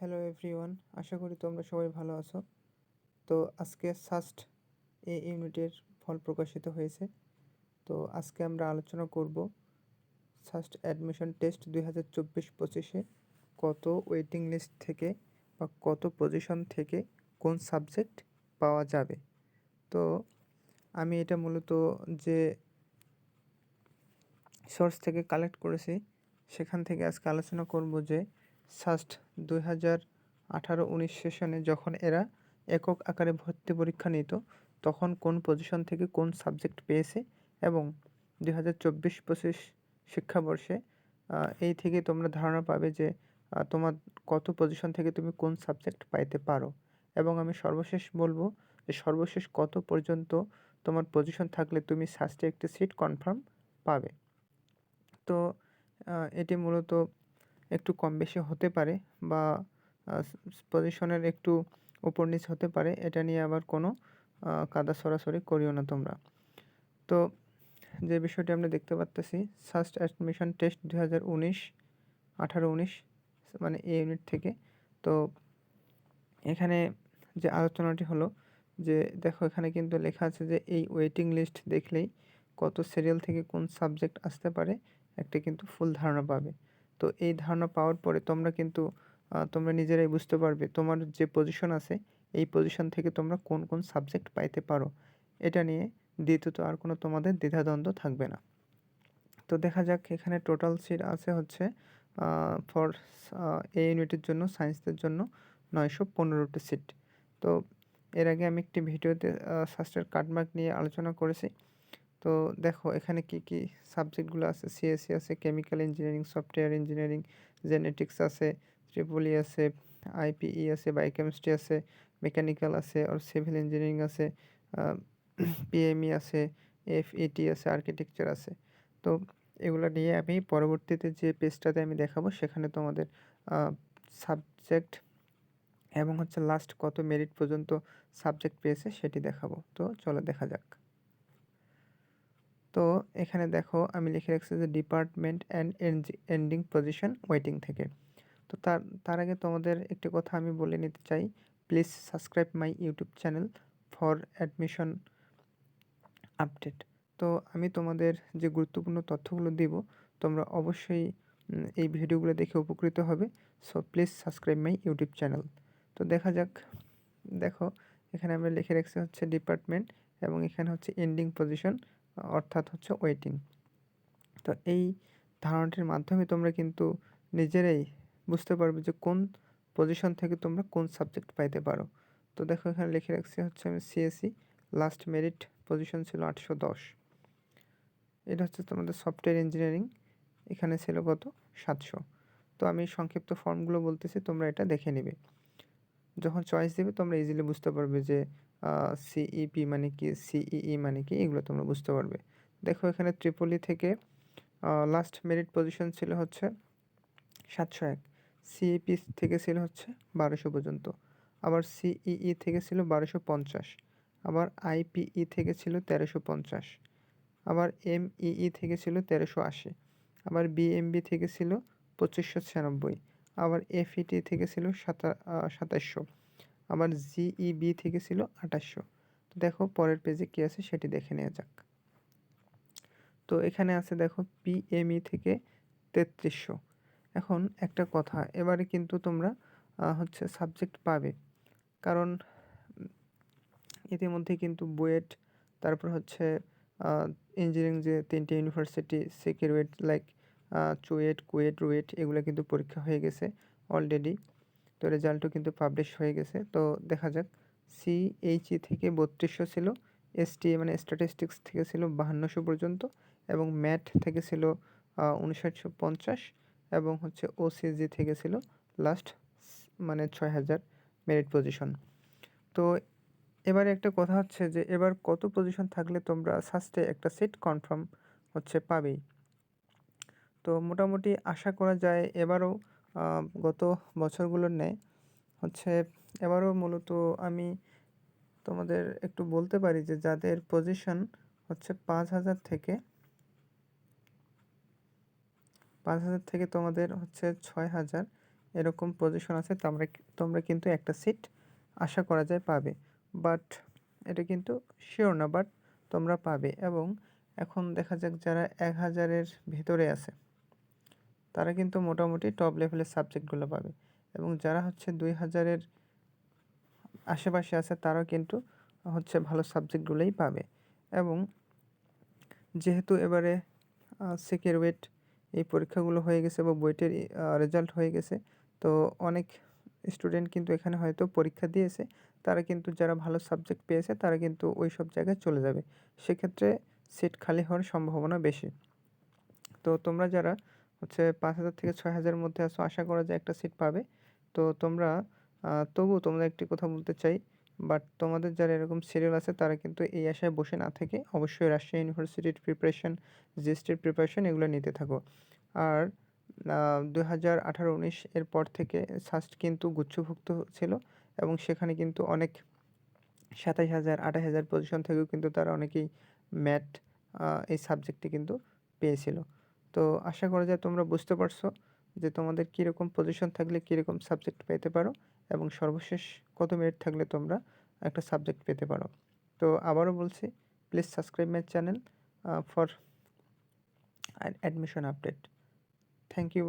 Hello everyone আশা করি তোমরা সবাই ভালো আছো। তো আজকে সাস্ট এ ইউনিটের ফল প্রকাশিত হয়েছে। তো আজকে আমরা আলোচনা করব সাস্ট অ্যাডমিশন টেস্ট দুই হাজার চব্বিশ পঁচিশে কত ওয়েটিং লিস্ট থেকে বা কত পজিশন থেকে কোন সাবজেক্ট পাওয়া যাবে। তো আমি এটা মূলত যে সোর্স থেকে কালেক্ট করেছি, সেখান থেকে আজকে আলোচনা করব যে সাস্ট দুই হাজার আঠারো উনিশ সেশনে যখন এরা একক আকারে ভর্তি পরীক্ষা নিত, তখন কোন পজিশন থেকে কোন সাবজেক্ট পেয়েছে এবং দুই হাজার চব্বিশ পঁচিশ শিক্ষাবর্ষে এই থেকে তোমরা ধারণা পাবে যে তোমার কত পজিশন থেকে তুমি কোন সাবজেক্ট পাইতে পারো। এবং আমি সর্বশেষ বলব যে সর্বশেষ কত পর্যন্ত তোমার পজিশন থাকলে তুমি সাস্টে একটি সিট কনফার্ম পাবে। তো এটি মূলত একটু কম বেশি হতে পারে বা পজিশনের একটু উপর নিচ হতে পারে, এটা নিয়ে আবার কোনো কাদা সরাসরি করিও না তোমরা। তো যে বিষয়টি আমরা দেখতে পাচ্তেছি ফার্স্ট অ্যাডমিশন টেস্ট দু হাজার উনিশ, আঠারো উনিশ মানে এ ইউনিট থেকে। তো এখানে যে আলোচনাটি হলো, যে দেখো এখানে কিন্তু লেখা আছে যে এই ওয়েটিং লিস্ট দেখলেই কত সিরিয়াল থেকে কোন সাবজেক্ট আসতে পারে, একটা কিন্তু ফুল ধারণা পাবে। তো এই ধারণা পাওয়ার পরে তোমরা কিন্তু তোমরা নিজেরাই বুঝতে পারবে তোমার যে পজিশন আছে, এই পজিশন থেকে তোমরা কোন কোন সাবজেক্ট পাইতে পারো। এটা নিয়ে দ্বিতীয়ত আর কোনো তোমাদের দ্বিধাদ্বন্দ্ব থাকবে না। তো দেখা যাক এখানে টোটাল সিট আছে হচ্ছে ফর এ ইউনিটের জন্য সায়েন্সদের জন্য নয়শো পনেরোটি সিট তো এর আগে আমি একটি ভিডিওতে সাস্টের কাটমার্ক নিয়ে আলোচনা করেছি। তো দেখো, এখানে কি কি সাবজেক্টগুলো আছে? সিএসসি আছে chemical engineering software engineering genetics আছে ট্রিপলি আছে আইপিই আছে বায়োকেমিস্ট্রি আছে মেকানিক্যাল আছে আর সিভিল ইঞ্জিনিয়ারিং আছে পিএমই আছে এফইটি আছে আর্কিটেকচার আছে। তো এগুলো নিয়ে আমি পরবর্তীতে যে পেজটাতে আমি দেখাবো, সেখানে তোমাদের সাবজেক্ট এবং হচ্ছে লাস্ট কত মেরিট পর্যন্ত সাবজেক্ট পেয়েছে, সেটি দেখাবো। তো চলো দেখা যাক। তো এখানে দেখো আমি লিখে রাখছি যে department and ending position waiting থেকে। তো তার তার আগে তোমাদের একটি কথা আমি বলে নিতে চাই। Please subscribe my YouTube channel for admission update তো আমি তোমাদের যে গুরুত্বপূর্ণ তথ্যগুলো দিব, তোমরা অবশ্যই এই ভিডিওগুলো দেখে উপকৃত হবে। So please subscribe my YouTube channel তো দেখা যাক, দেখো, এখানে আমরা লিখে রাখছি হচ্ছে ডিপার্টমেন্ট এবং এখানে হচ্ছে এন্ডিং পজিশন অর্থাৎ হচ্ছে ওয়েটিং তো এই ধারণাটির মাধ্যমে তোমরা কিন্তু নিজেরাই বুঝতে পারবে যে কোন পজিশন থেকে তোমরা কোন সাবজেক্ট পাইতে পারো। তো দেখো এখানে লিখে রাখছি হচ্ছে আমি সিএসসি লাস্ট মেরিট পজিশন ছিল আটশো দশ। এটা হচ্ছে তোমাদের সফটওয়্যার ইঞ্জিনিয়ারিং এখানে ছিল কত? সাতশো। তো আমি সংক্ষিপ্ত ফর্মগুলো বলতেছি, তোমরা এটা দেখে নিবে। যখন চয়েস দেবে, তোমরা ইজিলি বুঝতে পারবে যে সিইপি e মানে কি? সিইই e e মানে কি? এগুলো তোমরা বুঝতে পারবে। দেখো এখানে ত্রিপলি থেকে লাস্ট মেরিট পজিশন ছিল হচ্ছে সাতশো এক। সিইপি থেকে ছিল হচ্ছে বারোশো পর্যন্ত। আবার সিইই থেকে ছিল বারোশো পঞ্চাশ। আবার আইপিই থেকে ছিল তেরোশো পঞ্চাশ। আবার এমইই থেকে ছিল তেরোশো আশি। আবার বিএমবি থেকে ছিল পঁচিশশো ছিয়ানব্বই। আবার এফইটি থেকে ছিল সাতা সাতাশশো। আবার জিইবি থেকে ছিল আঠাশশো। তো দেখো পরের পেজে কী আছে সেটি দেখে নেওয়া যাক। তো এখানে আছে দেখো পিএমই থেকে তেত্রিশশো। এখন একটা কথা, এবারে কিন্তু তোমরা হচ্ছে সাবজেক্ট পাবে। কারণ ইতিমধ্যে কিন্তু বুয়েট, তারপর হচ্ছে ইঞ্জিনিয়ারিং যে তিনটে ইউনিভার্সিটি সিকিউরেট লাইক চুয়েট, কুয়েট, রুয়েট, এগুলো কিন্তু পরীক্ষা হয়ে গেছে অলরেডি তো রেজাল্টও কিন্তু পাবলিশ হয়ে গেছে। তো দেখা যাক। সিএইচই e থেকে বত্রিশশো ছিল এসটি মানে স্ট্যাটিস্টিক্স থেকে ছিল বাহান্নশো পর্যন্ত এবং ম্যাথ থেকে ছিল উনষাটশো পঞ্চাশ এবং হচ্ছে ওসিজি থেকে ছিল লাস্ট মানে ছয় হাজার মেরিট পজিশন তো এবারে একটা কথা হচ্ছে যে এবার কত পজিশন থাকলে তোমরা সাস্টে একটা সিট কনফার্ম হচ্ছে পাবেই। তো মোটামুটি আশা করা যায় এবারও গত বছরগুলোর ন্যায়। হচ্ছে এবারও মূলত আমি তোমাদের একটু বলতে পারি যে যাদের পজিশন হচ্ছে পাঁচ হাজার থেকে, পাঁচ হাজার থেকে তোমাদের হচ্ছে ছয় হাজার এরকম পজিশন আছে, তোমরা তোমরা কিন্তু একটা সিট আশা করা যায় পাবে। বাট এটা কিন্তু শিওর না বাট তোমরা পাবে। এবং এখন দেখা যাক যারা এক হাজারের ভেতরে আছে। তারা কিন্তু মোটামুটি টপ লেভেলের সাবজেক্টগুলো পাবে। এবং যারা হচ্ছে দুই হাজারের আশেপাশে আছে, তারাও কিন্তু হচ্ছে ভালো সাবজেক্টগুলোই পাবে। এবং যেহেতু এবারে সেকের ওয়েট এই পরীক্ষাগুলো হয়ে গেছে বা বইটের রেজাল্ট হয়ে গেছে, তো অনেক স্টুডেন্ট কিন্তু এখানে হয়তো পরীক্ষা দিয়েছে, তারা কিন্তু যারা ভালো সাবজেক্ট পেয়েছে, তারা কিন্তু ওই সব জায়গায় চলে যাবে। সেক্ষেত্রে সিট খালি হওয়ার সম্ভাবনা বেশি। তো তোমরা যারা হচ্ছে পাঁচ হাজার থেকে ছয় হাজারের মধ্যে আসো আশা করা যায় একটা সিট পাবে। তো তোমরা তবু তোমরা একটি কথা বলতে চাই বাট তোমাদের যারা এরকম সিরিয়াল আছে, তারা কিন্তু এই আশায় বসে না থেকে অবশ্যই রাজশাহী ইউনিভার্সিটির প্রিপারেশন জিএসটির প্রিপারেশন এগুলো নিতে থাকো। আর দু হাজার আঠারো, উনিশ এর পর থেকে সাস্ট কিন্তু গুচ্ছভুক্ত ছিল এবং সেখানে কিন্তু অনেক সাতাশ হাজার, আঠাশ হাজার পজিশন থেকেও কিন্তু তারা অনেকেই ম্যাথ এই সাবজেক্টটি কিন্তু পেয়েছিল। তো আশা করা যায় তোমরা বুঝতে পারছ যে তোমাদের কীরকম পজিশন থাকলে কীরকম সাবজেক্ট পেতে পারো এবং সর্বশেষ কত মিনিট থাকলে তোমরা একটা সাবজেক্ট পেতে পারো। তো আবারও বলছি please subscribe my channel for admission update thank you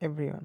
everyone